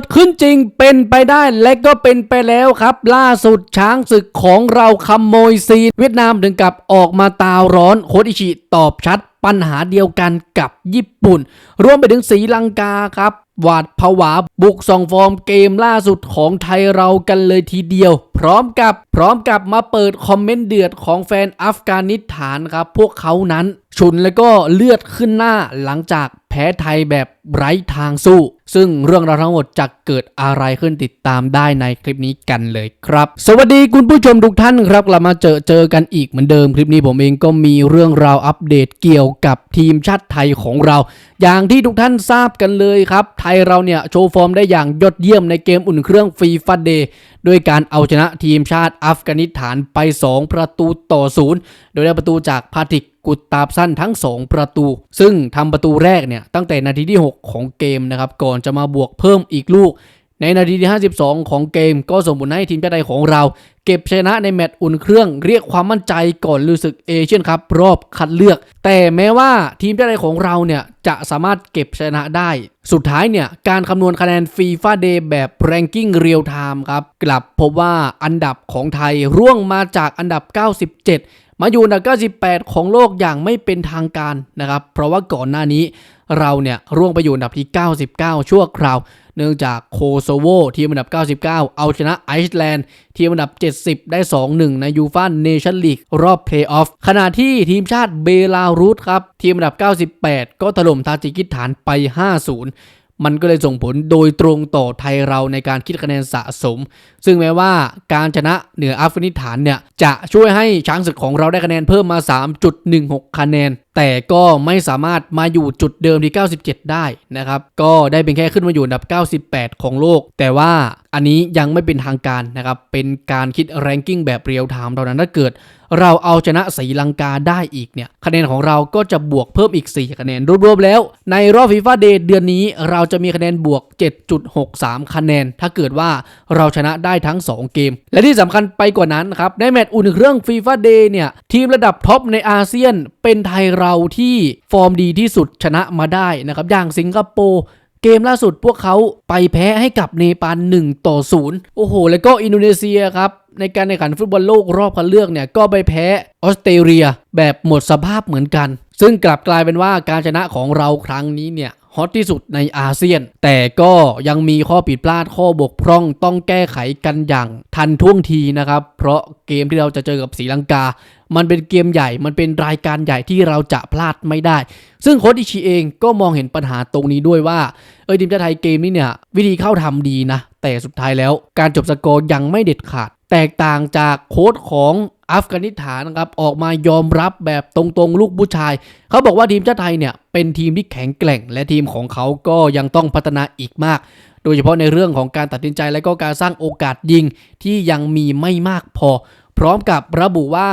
ดขึ้นจริงเป็นไปได้และก็เป็นไปแล้วครับ ล่าสุดช้างศึกของเราขโมยซีนเวียดนามถึงกับออกมาตาวร้อนโคชอิชิตอบชัดปัญหาเดียวกันกับญี่ปุ่น รวมไปถึงสีลังกาครับหวาดผวาบุกสองฟอร์มเกมล่าสุดของไทยเรากันเลยทีเดียว พร้อมกับพร้อมกับมาเปิดคอมเมนต์เดือดของแฟนอัฟกานิสถานครับ พวกเขานั้น ฉุนแล้วก็เลือดขึ้นหน้าหลังจาก พ้ไทยแบบไร้ทางสู้ ซึ่งเรื่องราวทั้งหมดจะเกิดอะไรขึ้นติดตามได้ในคลิปนี้กันเลยครับ สวัสดีคุณผู้ชมทุกท่านครับกลับมาเจอเจอกันอีกเหมือนเดิมคลิปนี้ผมเองก็มีเรื่องราวอัปเดตเกี่ยวกับทีมชาติไทยของเรา อย่างที่ทุกท่านทราบกันเลยครับ ไทยเราเนี่ยโชว์ฟอร์มได้อย่างยอดเยี่ยมในเกมอุ่นเครื่องฟีฟัดเดย์ด้วยการเอาชนะทีมชาติอัฟกานิสถานไป 2 ประตูต่อศูนย์โดยได้ประตูจากพาติก กุตตาบสั้นทั้ง 2 ประตู ซึ่งทำประตูแรกเนี่ยตั้งแต่นาทีที่ 6 ของเกมนะครับก่อนจะมาบวกเพิ่มอีกลูก ในนาทีที่ 52 ของเกม ก็ส่งผลให้ทีมชาติไทยของเรา เก็บชนะในแมตช์อุ่นเครื่องเรียกความมั่นใจก่อนลุยศึกเอเชียนคัพรอบคัดเลือก แต่แม้ว่าทีมชาติไทยของเราเนี่ยจะสามารถเก็บชนะได้ สุดท้ายเนี่ยการคำนวณคะแนนฟีฟ่าเดย์แบบแรงกิ้งเรียลไทม์ครับกลับพบว่าอันดับของไทยร่วงมาจากอันดับ 97 มาอยู่อันดับ 98 ของโลกอย่างไม่เป็นทางการนะครับ เพราะว่าก่อนหน้านี้เราเนี่ยร่วงไปอยู่อันดับที่ 99 ชั่วคราว เนื่องจากโคโซโวทีมอันดับ 99 เอาชนะไอซ์แลนด์ทีมอันดับ 70 ได้ 2-1 ในยูฟ่าเนชั่นลีกรอบเพลย์ออฟขณะที่ทีมชาติเบลารุสครับ ทีมอันดับ 98 ก็ถล่มทาจิกิสถานไป 5-0 มันก็เลยส่งผลโดยตรงต่อไทยเราในการคิดคะแนนสะสม ซึ่งแม้ว่าการชนะเหนืออัฟกานิสถานเนี่ยจะช่วยให้ช้างศึกของเราได้คะแนนเพิ่มมา 3.16 คะแนน แต่ก็ไม่สามารถมาอยู่จุดเดิมที่ 97 ได้นะครับก็ได้เป็นแค่ขึ้นมาอยู่อันดับ 98 ของโลก แต่ว่าอันนี้ยังไม่เป็นทางการนะครับ เป็นการคิดแรงกิ้งแบบเรียลไทม์เท่านั้นถ้าเกิด เราเอาชนะศรีลังกาได้อีกเนี่ยคะแนนของเราก็จะบวกเพิ่มอีก 4 คะแนนรวมๆแล้ว ในรอบฟีฟ่าเดย์เดือนนี้เราจะมีคะแนนบวก 7.63 คะแนน ถ้าเกิดว่าเราชนะได้ทั้ง 2 เกม และที่สำคัญไปกว่านั้นครับในแมตช์อุ่นเครื่องฟีฟ่าเดย์เนี่ยทีมระดับท็อปในอาเซียนเป็นไทยเราราที่ฟอร์มดีที่สุดชนะมาได้นะครับ อย่างสิงคโปร์เกมล่าสุดพวกเขาไปแพ้ให้กับเนปาล1ต่อ0โอ้โห แล้วก็อินโดนีเซียครับในการแข่งขันฟุตบอลโลกรอบคัดเลือกเนี่ยก็ไปแพ้ออสเตรเลียแบบหมดสภาพเหมือนกัน ซึ่งกลับกลายเป็นว่าการชนะของเราครั้งนี้เนี่ยฮอตที่สุดในอาเซียน แต่ก็ยังมีข้อผิดพลาดข้อบกพร่องต้องแก้ไขกันอย่างทันท่วงทีนะครับ เพราะเกมที่เราจะเจอกับศรีลังกา มันเป็นเกมใหญ่ มันเป็นรายการใหญ่ที่เราจะพลาดไม่ได้ ซึ่งโค้ชอิชิเองก็มองเห็นปัญหาตรงนี้ด้วยว่า เออทีมชาติไทยเกมนี้เนี่ย วิธีเข้าทำดีนะ แต่สุดท้ายแล้วการจบสกอร์ยังไม่เด็ดขาด แตกต่างจากโค้ชของอัฟกานิสถานนะครับออกมายอมรับแบบตรงๆลูกผู้ชาย เขาบอกว่าทีมชาติไทยเนี่ยเป็นทีมที่แข็งแกร่ง และทีมของเขาก็ยังต้องพัฒนาอีกมาก โดยเฉพาะในเรื่องของการตัดสินใจและก็การสร้างโอกาสยิงที่ยังมีไม่มากพอ พร้อมกับระบุว่า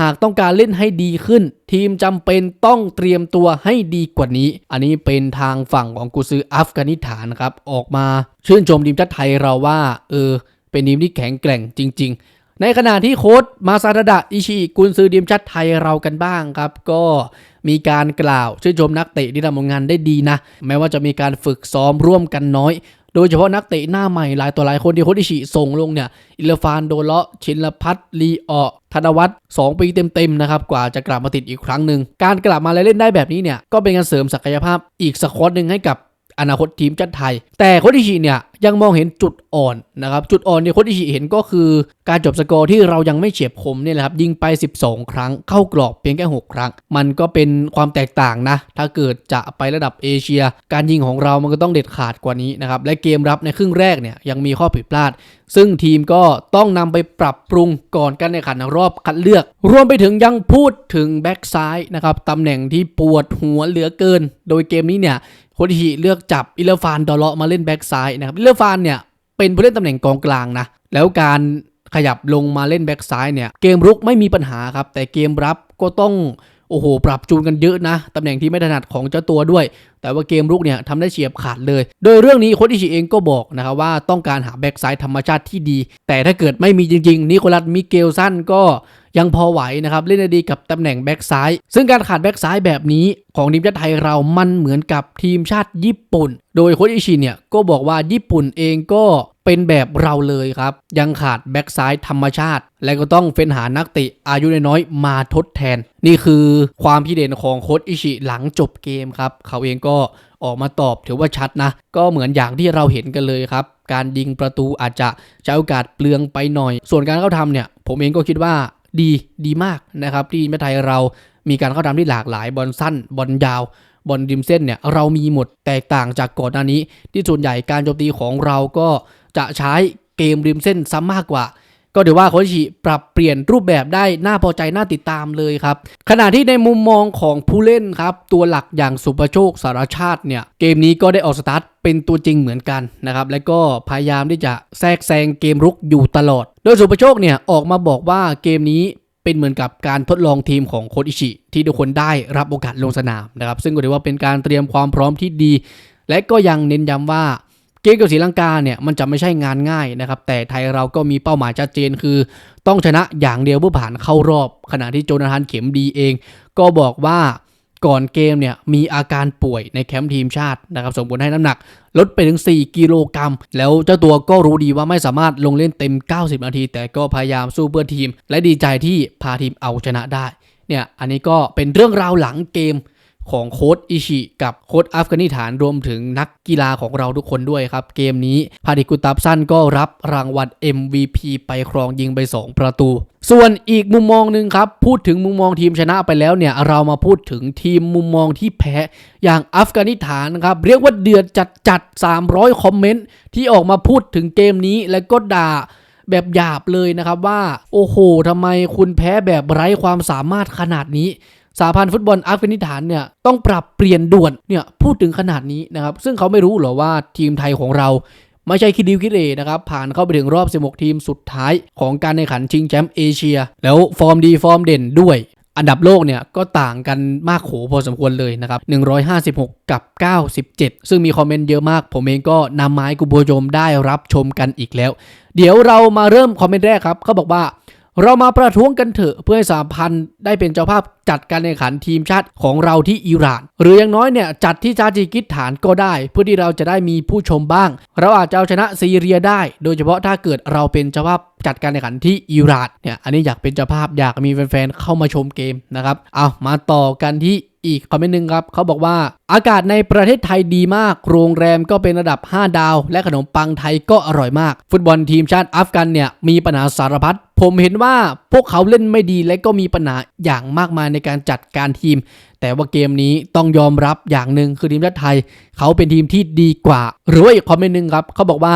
หากต้องการเล่นให้ดีขึ้น ทีมจำเป็นต้องเตรียมตัวให้ดีกว่านี้ อันนี้เป็นทางฝั่งของกุซืออัฟกานิสถานครับ ออกมาชื่นชมทีมชาติไทยเราว่า เออ เป็นทีมที่แข็งแกร่งจริง ๆ ในขณะที่โค้ชมาซาดะอิชิกุนซือทีมชาติไทยเรากันบ้างครับ ก็มีการกล่าวชื่นชมนักเตะที่ทำผลงานได้ดีนะ แม้ว่าจะมีการฝึกซ้อมร่วมกันน้อย โดยเฉพาะนักเตะหน้าใหม่หลายต่อหลายคนที่โคชิชิส่งลงเนี่ยอิเลฟานโดเลาะชินลพัฒลีออธนวัฒน์2ปีเต็มๆนะครับกว่าจะกลับมาติดอีกครั้งหนึ่งการกลับมาและเล่นได้แบบนี้เนี่ยก็เป็นการเสริมศักยภาพอีกสควอตหนึ่งให้กับอนาคตทีมชาติไทย แต่โคชิชิเนี่ย ยังมองเห็นจุดอ่อนนะครับ จุดอ่อนที่โคชอิชิเห็นก็คือการจบสกอร์ที่เรายังไม่เฉียบคมเนี่ยแหละครับยิงไป 12 ครั้งเข้ากรอบเพียงแค่ 6 ครั้ง มันก็เป็นความแตกต่างนะ ถ้าเกิดจะไประดับเอเชีย การยิงของเรามันก็ต้องเด็ดขาดกว่านี้นะครับ และเกมรับในครึ่งแรกเนี่ยยังมีข้อผิดพลาด ซึ่งทีมก็ต้องนำไปปรับปรุงก่อนการแข่งขันรอบคัดเลือก รวมไปถึงยังพูดถึงแบ็กซ้ายนะครับตำแหน่งที่ปวดหัวเหลือเกิน โดยเกมนี้เนี่ยโคชอิชิเลือกจับอิเลฟานดอเลาะมาเล่นแบ็กซ้ายนะครับอิเลฟานเนี่ยเป็นผู้เล่นตำแหน่งกองกลางนะ แล้วการขยับลงมาเล่นแบ็กซ้ายเนี่ย เกมรุกไม่มีปัญหาครับ แต่เกมรับก็ต้อง โอ้โห ปรับจูนกันเยอะนะ ตำแหน่งที่ไม่ถนัดของเจ้าตัวด้วย แต่ว่าเกมรุกเนี่ยทำได้เฉียบขาดเลย โดยเรื่องนี้โค้ชอิชิเองก็บอกนะครับว่าต้องการหาแบ็กซ้ายธรรมชาติที่ดี แต่ถ้าเกิดไม่มีจริงๆนิโคลัสมิเกลสันก็ ยังพอไหวนะครับ เล่นได้ดีกับตำแหน่งแบ็กซ้าย ซึ่งการขาดแบ็กซ้ายแบบนี้ของทีมชาติไทยเรามันเหมือนกับทีมชาติญี่ปุ่น โดยโค้ชอิชิเนี่ยก็บอกว่าญี่ปุ่นเองก็เป็นแบบเราเลยครับ ยังขาดแบ็กซ้ายธรรมชาติ และก็ต้องเฟ้นหานักเตะอายุน้อยๆมาทดแทน นี่คือความคิเด่นของโค้ชอิชิหลังจบเกมครับ เขาเองก็ออกมาตอบถือว่าชัดนะ ก็เหมือนอย่างที่เราเห็นกันเลยครับ การยิงประตูอาจจะใช้โอกาสเปลืองไปหน่อย ส่วนการเข้าทำเนี่ย ผมเองก็คิดว่า ดีดีมากนะครับ ที่ทีมไทยเรามีการเข้าทำที่หลากหลายบอลสั้นบอลยาวบอลริมเส้นเนี่ยเรามีหมดแตกต่างจากก่อนหน้านี้ ที่ส่วนใหญ่การโจมตีของเราก็จะใช้เกมริมเส้นซ้ำมากกว่า ก็ถือว่าโคชิปรับเปลี่ยนรูปแบบได้น่าพอใจน่าติดตามเลยครับ ขณะที่ในมุมมองของผู้เล่นครับ ตัวหลักอย่างสุประโชคสารชาติเนี่ยเกมนี้ก็ได้ออกสตาร์ทเป็นตัวจริงเหมือนกันนะครับและก็พยายามที่จะแทรกแซงเกมรุกอยู่ตลอด ดยสุประโชคเนี่ยออกมาบอกว่าเกมนี้เป็นเหมือนกับการทดลองทีมของโคชอิชิ ที่ทุกคนได้รับโอกาสลงสนามนะครับ ซึ่งก็ถือว่าเป็นการเตรียมความพร้อมที่ดี และก็ยังเน้นย้ำว่าเกมกับศรีลังกาเนี่ยมันจะไม่ใช่งานง่ายนะครับ แต่ไทยเราก็มีเป้าหมายชัดเจนคือ ต้องชนะอย่างเดียวเพื่อผ่านเข้ารอบ ขณะที่โจนาธานเข็มดีเอง ก็บอกว่า ก่อนเกมเนี่ยมีอาการป่วยในแคมป์ทีมชาตินะครับส่งผลให้น้ำหนัก ลดไปถึง 4 กิโลกรัม แล้วเจ้าตัวก็รู้ดีว่าไม่สามารถลงเล่นเต็ม 90 นาที แต่ก็พยายามสู้เพื่อทีม และดีใจที่พาทีมเอาชนะได้เนี่ยอันนี้ก็เป็นเรื่องราวหลังเกม ของโค้ดอิชิกับโค้ดอัฟกานิสถานรวมถึงนักกีฬาของเราทุกคนด้วยครับ เกมนี้พาดิกุตับสั้นก็รับรางวัล MVP ไปครองยิงไป 2 ประตู ส่วนอีกมุมมองหนึ่งครับ พูดถึงมุมมองทีมชนะไปแล้วเนี่ย เรามาพูดถึงทีมมุมมองที่แพ้อย่างอัฟกานิสถานครับ เรียกว่าเดือดจัดจัด 300 คอมเมนต์ที่ออกมาพูดถึงเกมนี้และก็ด่าแบบหยาบเลยนะครับว่า โอ้โหทำไมคุณแพ้แบบไร้ความสามารถขนาดนี้ สาพันธ์ฟุตบอลอัฟกานิสถานเนี่ยต้องปรับเปลี่ยนด่วนเนี่ยพูดถึงขนาดนี้นะครับซึ่งเขาไม่รู้หรอว่าทีมไทยของเราไม่ใช่คิดดิวคิดเอนะครับผ่านเข้าไปถึงรอบ 16 ทีมสุดท้ายของการแข่งขันชิงแชมป์เอเชีย แล้วฟอร์มดีฟอร์มเด่นด้วยอันดับโลกเนี่ยก็ต่างกันมากโขพอสมควรเลยนะครับ 156 กับ 97 ซึ่งมีคอมเมนต์เยอะมาก ผมเองก็นำไม้กุโบโยมได้รับชมกันอีกแล้ว เดี๋ยวเรามาเริ่มคอมเมนต์แรกครับเขาบอกว่า เรามาประท้วงกันเถอะเพื่อให้สาพันธ์ได้เป็นเจ้าภาพจัดการแข่งขันทีมชาติของเราที่อิหร่าน หรืออย่างน้อยเนี่ยจัดที่จาจิกิสถานก็ได้ เพื่อที่เราจะได้มีผู้ชมบ้าง เราอาจจะเอาชนะซีเรียได้ โดยเฉพาะถ้าเกิดเราเป็นเจ้าภาพจัดการแข่งขันที่อิหร่านเนี่ยอันนี้อยากเป็นเจ้าภาพอยากมีแฟนๆเข้ามาชมเกมนะครับเอามาต่อกันที่ อีกคอมเมนต์หนึ่งครับเขาบอกว่าอากาศในประเทศไทยดีมาก โรงแรมก็เป็นระดับ 5 ดาว และขนมปังไทยก็อร่อยมาก ฟุตบอลทีมชาติอัฟกันเนี่ยมีปัญหาสารพัดผมเห็นว่าพวกเขาเล่นไม่ดีและก็มีปัญหาอย่างมากมายในการจัดการทีม แต่ว่าเกมนี้ต้องยอมรับอย่างหนึ่งคือทีมชาติไทย เขาเป็นทีมที่ดีกว่า หรือว่าอีกคอมเมนต์หนึ่งครับเขาบอกว่า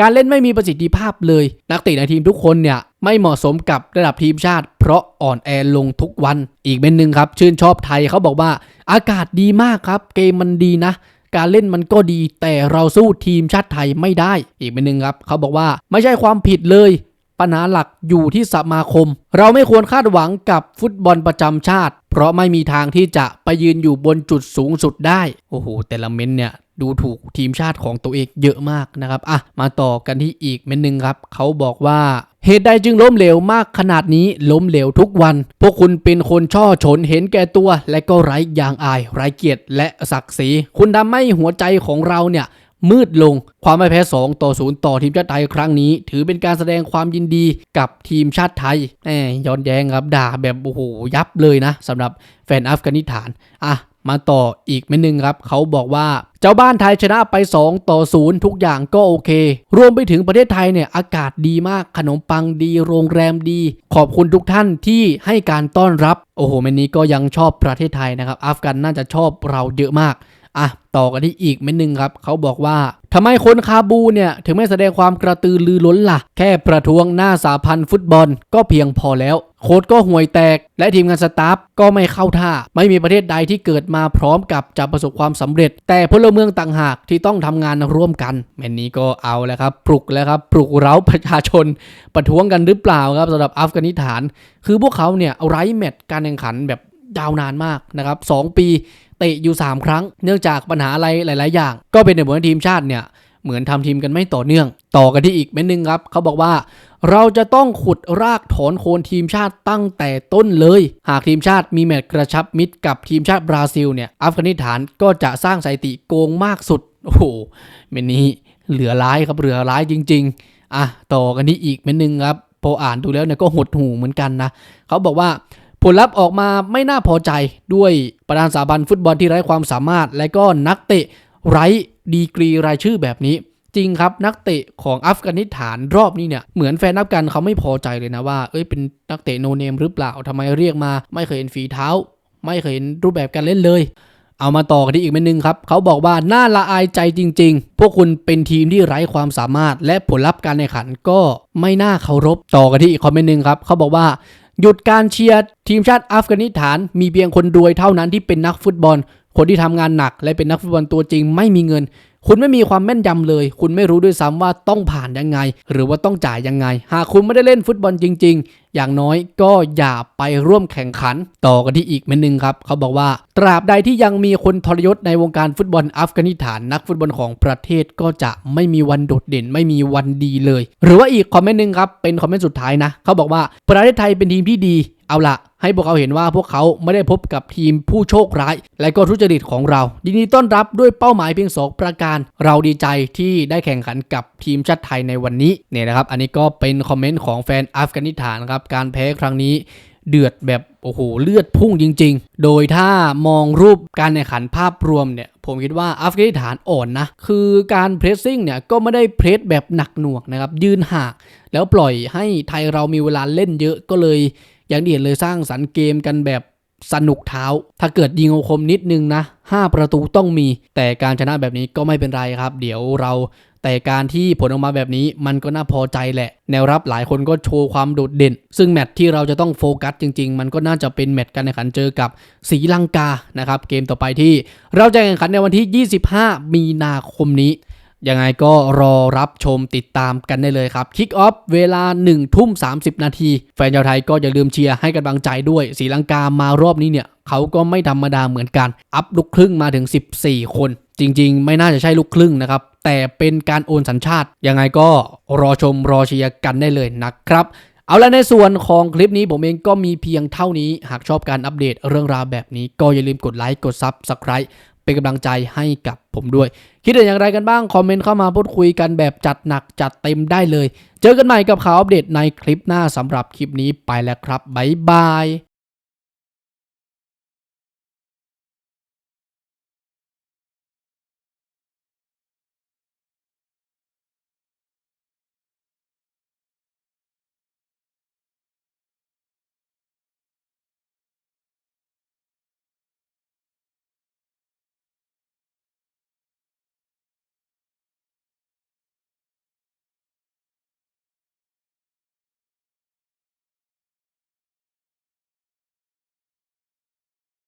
การเล่นไม่มีประสิทธิภาพเลย นักเตะในทีมทุกคนเนี่ยไม่เหมาะสมกับระดับทีมชาติ เพราะอ่อนแอลงทุกวัน อีกเป็นหนึ่งครับ ชื่นชอบไทยเขาบอกว่า อากาศดีมากครับ เกมมันดีนะ การเล่นมันก็ดีแต่เราสู้ทีมชาติไทยไม่ได้ อีกเป็นหนึ่งครับ เขาบอกว่าไม่ใช่ความผิดเลย ปัญหาหลักอยู่ที่สมาคม เราไม่ควรคาดหวังกับฟุตบอลประจำชาติ เพราะไม่มีทางที่จะไปยืนอยู่บนจุดสูงสุดได้โอ้โหแต่ละเม้นเนี่ย ดูถูกทีมชาติของตัวเองเยอะมากนะครับอะมาต่อกันที่อีกเม้นหนึ่งครับเขาบอกว่าเหตุใดจึงล้มเหลวมากขนาดนี้ล้มเหลวทุกวัน พวกคุณเป็นคนช่อฉนเห็นแก่ตัว และก็ไร้ยางอาย ไร้เกียรติและศักดิ์ศรีคุณทำให้หัวใจของเราเนี่ยมืดลง ความไม่แพ้ 2 ต่อ 0 ต่อทีมชาติไทยครั้งนี้ ถือเป็นการแสดงความยินดีกับทีมชาติไทยแหมย้อนแย้งครับด่าแบบโอ้โหยับเลยนะสำหรับแฟนอัฟกานิสถานอะ มาต่ออีกไม่นึงครับ เขาบอกว่าเจ้าบ้านไทยชนะไป 2 ต่อ 0 ทุกอย่างก็โอเค รวมไปถึงประเทศไทยเนี่ยอากาศดีมากขนมปังดี โรงแรมดี ขอบคุณทุกท่านที่ให้การต้อนรับ โอ้โหเม็ดนี้ก็ยังชอบประเทศไทยนะครับอัฟกันน่าจะชอบเราเยอะมาก อะต่อกันที่อีกเม็ดหนึ่งครับ เขาบอกว่าทำไมคนคาบูเนี่ย ถึงไม่แสดงความกระตือรือร้นล่ะ แค่ประท้วงหน้าสาพันธ์ฟุตบอลก็เพียงพอแล้ว โค้ดก็ห่วยแตก และทีมงานสตาฟก็ไม่เข้าท่า ไม่มีประเทศใดที่เกิดมาพร้อมกับจะประสบความสำเร็จ แต่พลเมืองต่างหากที่ต้องทำงานร่วมกันแมนนี้ก็เอาแล้วครับ ปลุกแล้วครับ ปลุกเร้าประชาชน ประท้วงกันหรือเปล่าครับสำหรับอัฟกานิสถาน คือพวกเขาเนี่ยไร้แมตช์การแข่งขันแบบยาวนานมากนะครับสองปี เตะอยู่ 3 ครั้ง เนื่องจากปัญหาอะไรหลาย ๆ อย่าง ก็เป็นในผลทีมชาติเนี่ยเหมือนทำทีมกันไม่ต่อเนื่อง ต่อกันที่อีกเม็ดหนึงครับ เขาบอกว่า เราจะต้องขุดรากถอนโคนทีมชาติตั้งแต่ต้นเลย หากทีมชาติมีแมตช์กระชับมิตรกับทีมชาติบราซิลเนี่ยอัฟกานิสถานก็จะสร้างสถิติโกงมากสุด โอ้โหเมนนี้เหลือร้ายครับเหลือร้ายจริง ๆ อะต่อกันที่อีกเม็ดหนึงครับพออ่านดูแล้วเนี่ยก็หดหูเหมือนกันนะ เขาบอกว่า ผลลัพธ์ออกมาไม่น่าพอใจด้วยประธานสถาบันฟุตบอลที่ไร้ความสามารถ และก็นักเตะไร้ดีกรีรายชื่อแบบนี้ จริงครับนักเตะของอัฟกานิสถานรอบนี้เนี่ยเหมือนแฟนนับกันเขาไม่พอใจเลยนะว่า เอ้ยเป็นนักเตะโนเนมหรือเปล่าทำไมเรียกมา ไม่เคยเห็นฝีเท้า ไม่เคยเห็นรูปแบบการเล่นเลย เอามาต่อกันที่อีกเม็ดหนึงครับเขาบอกว่าน่าละอายใจจริง ๆ พวกคุณเป็นทีมที่ไร้ความสามารถ และผลลัพธ์การแข่งขันก็ไม่น่าเคารพต่อกันที่อีกคอมเมนต์หนึ่งครับเขาบอกว่า หยุดการเชียร์ทีมชาติอัฟกานิสถานมีเพียงคนรวยเท่านั้นที่เป็นนักฟุตบอล คนที่ทำงานหนักและเป็นนักฟุตบอลตัวจริงไม่มีเงิน คุณไม่มีความแม่นยำเลย คุณไม่รู้ด้วยซ้ำว่าต้องผ่านยังไง หรือว่าต้องจ่ายยังไง หากคุณไม่ได้เล่นฟุตบอลจริง ๆ อย่างน้อยก็อย่าไปร่วมแข่งขัน ต่อกันที่อีกเม็ดหนึ่งครับ เขาบอกว่า ตราบใดที่ยังมีคนทรยศในวงการฟุตบอลอัฟกานิสถาน นักฟุตบอลของประเทศก็จะไม่มีวันโดดเด่น ไม่มีวันดีเลย หรือว่าอีกคอมเมนต์หนึ่งครับเป็นคอมเมนต์สุดท้ายนะเขาบอกว่าประเทศไทยเป็นทีมที่ดี เอาละให้พวกเขาเห็นว่าพวกเขาไม่ได้พบกับทีมผู้โชคร้าย และก็ทุจริตของเรายินดีต้อนรับด้วยเป้าหมายเพียงสองประการ เราดีใจที่ได้แข่งขันกับทีมชาติไทยในวันนี้เนี่ยนะครับ อันนี้ก็เป็นคอมเมนต์ของแฟนอัฟกานิสถานครับการแพ้ครั้งนี้เดือดแบบโอ้โหเลือดพุ่งจริง ๆ โดยถ้ามองรูปการแข่งขันภาพรวมเนี่ยผมคิดว่าอัฟกานิสถานอ่อนนะ คือการเพรสซิ่งเนี่ยก็ไม่ได้เพรสแบบหนักหน่วงนะครับยืนหางแล้วปล่อยให้ไทยเรามีเวลาเล่นเยอะก็เลย อย่างที่เห็นเลยสร้างสรรค์เกมกันแบบสนุกเท้า ถ้าเกิดยิงเอคมนิดนึงนะ 5 ประตูต้องมี แต่การชนะแบบนี้ก็ไม่เป็นไรครับ เดี๋ยวเราแต่การที่ผลออกมาแบบนี้มันก็น่าพอใจแหละ แนวรับหลายคนก็โชว์ความโดดเด่น ซึ่งแมตช์ที่เราจะต้องโฟกัสจริง ๆ มันก็น่าจะเป็นแมตช์การแข่งขันเจอกับศรีลังกานะครับ เกมต่อไปที่เราจะแข่งขันในวันที่ 25 มีนาคมนี้ ยังไงก็รอรับชมติดตามกันได้เลยครับคิกออฟเวลา1ทุ่ม30 นาที แฟนชาวไทยก็อย่าลืมเชียร์ให้กำลังใจด้วยศรีลังกามารอบนี้เนี่ยเขาก็ไม่ธรรมดาเหมือนกัน อัพลูกครึ่งมาถึง 14 คน จริง ๆ ไม่น่าจะใช่ลูกครึ่งนะครับ แต่เป็นการโอนสัญชาติ ยังไงก็รอชมรอเชียร์กันได้เลยนะครับเอาละในส่วนของคลิปนี้ผมเองก็มีเพียงเท่านี้ หากชอบการอัปเดตเรื่องราวแบบนี้ก็อย่าลืมกดไลค์ กดซับสไคร b ์ เป็นกำลังใจให้กับผมด้วย คิดเห็นอย่างไรกันบ้าง คอมเมนต์เข้ามาพูดคุยกันแบบจัดหนักจัดเต็มได้เลย เจอกันใหม่กับข่าวอัปเดตในคลิปหน้าสำหรับคลิปนี้ไปแล้วครับบ๊ายบาย